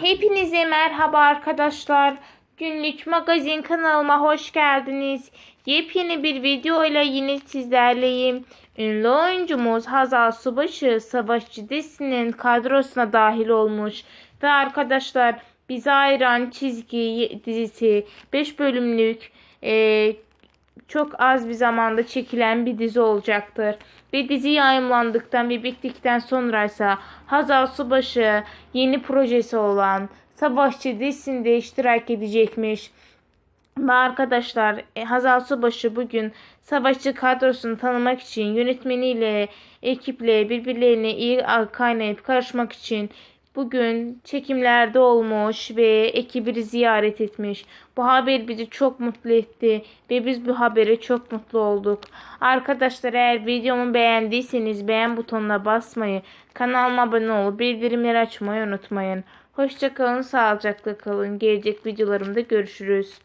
Hepinize merhaba arkadaşlar. Günlük magazin kanalıma hoş geldiniz. Yepyeni bir video ile yine sizlerleyim. Ünlü oyuncumuz Hazal Subaşı Savaşçı dizisinin kadrosuna dahil olmuş. Ve arkadaşlar bize ayıran çizgi dizisi 5 bölümlük eee çok az bir zamanda çekilen bir dizi olacaktır. Ve dizi yayımlandıktan ve bittikten sonra ise Hazal Subaşı yeni projesi olan Savaşçı dizisinde iştirak edecekmiş. Ve arkadaşlar e, Hazal Subaşı bugün savaşçı kadrosunu tanımak için yönetmeniyle, ekiple birbirlerine iyi kaynayıp karışmak için bugün çekimlerde olmuş ve ekibi ziyaret etmiş. Bu haber bizi çok mutlu etti ve biz bu habere çok mutlu olduk. Arkadaşlar eğer videomu beğendiyseniz beğen butonuna basmayı, kanalıma abone olup bildirimleri açmayı unutmayın. Hoşçakalın, sağlıcakla kalın. Gelecek videolarımda görüşürüz.